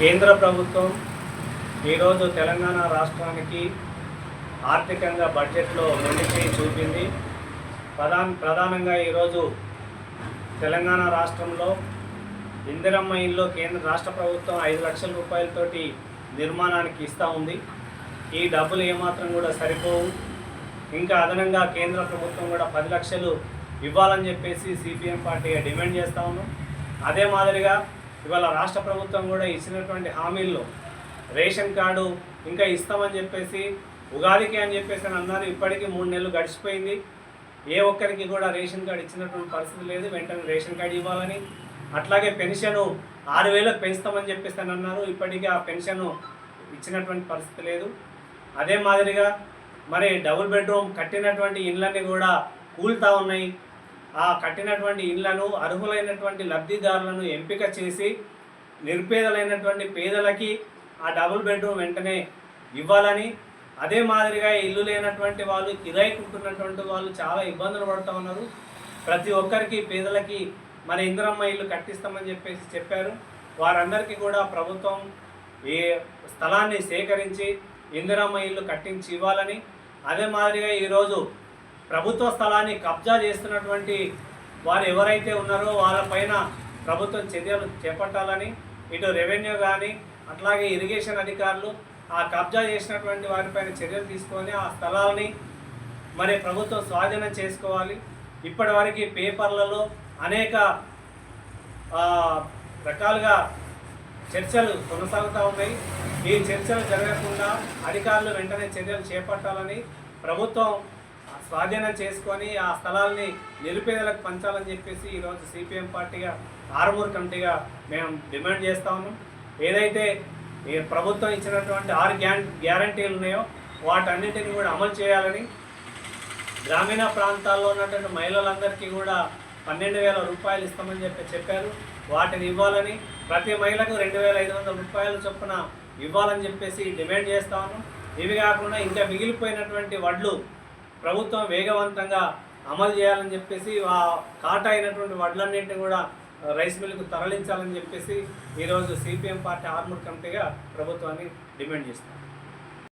కేంద్ర ప్రభుత్వం ఈరోజు తెలంగాణ రాష్ట్రానికి ఆర్థికంగా బడ్జెట్లో మొండిచేయి చూపింది. ప్రధాన ప్రధానంగా ఈరోజు తెలంగాణ రాష్ట్రంలో ఇందిరమ్మ ఇల్లు కేంద్ర రాష్ట్ర ప్రభుత్వం ఐదు లక్షల రూపాయలతోటి నిర్మాణానికి ఇస్తూ ఉంది. ఈ డబ్బులు ఏమాత్రం కూడా సరిపోవు. ఇంకా అదనంగా కేంద్ర ప్రభుత్వం కూడా పది లక్షలు ఇవ్వాలని చెప్పేసి సిపిఎం పార్టీ డిమాండ్ చేస్తూ ఉన్నాం. అదే మాదిరిగా ఇవాళ రాష్ట్ర ప్రభుత్వం కూడా ఇచ్చినటువంటి హామీల్లో రేషన్ కార్డు ఇంకా ఇస్తామని చెప్పేసి ఉగాదికి అని చెప్పేసి అని అన్నారు. ఇప్పటికీ మూడు నెలలు గడిచిపోయింది. ఏ ఒక్కరికి కూడా రేషన్ కార్డు ఇచ్చినటువంటి పరిస్థితి లేదు. వెంటనే రేషన్ కార్డు ఇవ్వాలని. అట్లాగే పెన్షన్ ఆరు వేలకు పెంచుతామని చెప్పేసి అని అన్నారు. ఇప్పటికీ ఆ పెన్షన్ ఇచ్చినటువంటి పరిస్థితి లేదు. అదే మాదిరిగా మరి డబుల్ బెడ్రూమ్ కట్టినటువంటి ఇండ్లన్నీ కూడా కూలుతూ ఉన్నాయి. ఆ కట్టినటువంటి ఇళ్ళను అర్హులైనటువంటి లబ్ధిదారులను ఎంపిక చేసి నిరుపేదలైనటువంటి పేదలకి ఆ డబుల్ బెడ్రూమ్ వెంటనే ఇవ్వాలని. అదే మాదిరిగా ఇల్లు లేనటువంటి వాళ్ళు కిరాయికి ఉంటున్నటువంటి వాళ్ళు చాలా ఇబ్బందులు పడుతూ ఉన్నారు. ప్రతి ఒక్కరికి పేదలకి మన ఇందిరమ్మ ఇల్లు కట్టిస్తామని చెప్పేసి చెప్పారు. వారందరికీ కూడా ప్రభుత్వం ఈ స్థలాన్ని సేకరించి ఇందిరమ్మ ఇల్లు కట్టించి ఇవ్వాలని. అదే మాదిరిగా ఈరోజు ప్రభుత్వ స్థలాన్ని కబ్జా చేస్తున్నటువంటి వారు ఎవరైతే ఉన్నారో వాళ్ళపైన ప్రభుత్వం చర్యలు చేపట్టాలని ఇటు రెవెన్యూ కానీ అట్లాగే ఇరిగేషన్ అధికారులు ఆ కబ్జా చేసినటువంటి వారిపైన చర్యలు తీసుకొని ఆ స్థలాలని మరి ప్రభుత్వం స్వాధీనం చేసుకోవాలి. ఇప్పటి వరకు పేపర్లలో అనేక రకాలుగా చర్చలు కొనసాగుతూ ఉన్నాయి. ఈ చర్చలు జరగకుండా అధికారులు వెంటనే చర్యలు చేపట్టాలని ప్రభుత్వం స్వాధీనం చేసుకొని ఆ స్థలాల్ని నిరుపేదలకు పంచాలని చెప్పేసి ఈరోజు సిపిఎం పార్టీగా ఆరుమూరు కమిటీగా మేము డిమాండ్ చేస్తా ఉన్నాం. ఏదైతే ఈ ప్రభుత్వం ఇచ్చినటువంటి ఆరు గ్యా గ్యారంటీలు ఉన్నాయో వాటన్నిటిని కూడా అమలు చేయాలని గ్రామీణ ప్రాంతాల్లో ఉన్నటువంటి మహిళలందరికీ కూడా పన్నెండు వేల రూపాయలు ఇస్తామని చెప్పి చెప్పారు. వాటిని ఇవ్వాలని ప్రతి మహిళకు రెండు వేల ఐదు వందల రూపాయల చొప్పున ఇవ్వాలని చెప్పేసి డిమాండ్ చేస్తా ఉన్నాం. ఇవి కాకుండా ఇంకా మిగిలిపోయినటువంటి వడ్లు ప్రభుత్వం వేగవంతంగా అమలు చేయాలని చెప్పేసి ఆ కాట అయినటువంటి వడ్లన్నింటినీ కూడా రైస్ మిల్లుకు తరలించాలని చెప్పేసి ఈరోజు సిపిఎం పార్టీ ఆర్మూర్ కమిటీగా ప్రభుత్వాన్ని డిమాండ్ చేస్తాం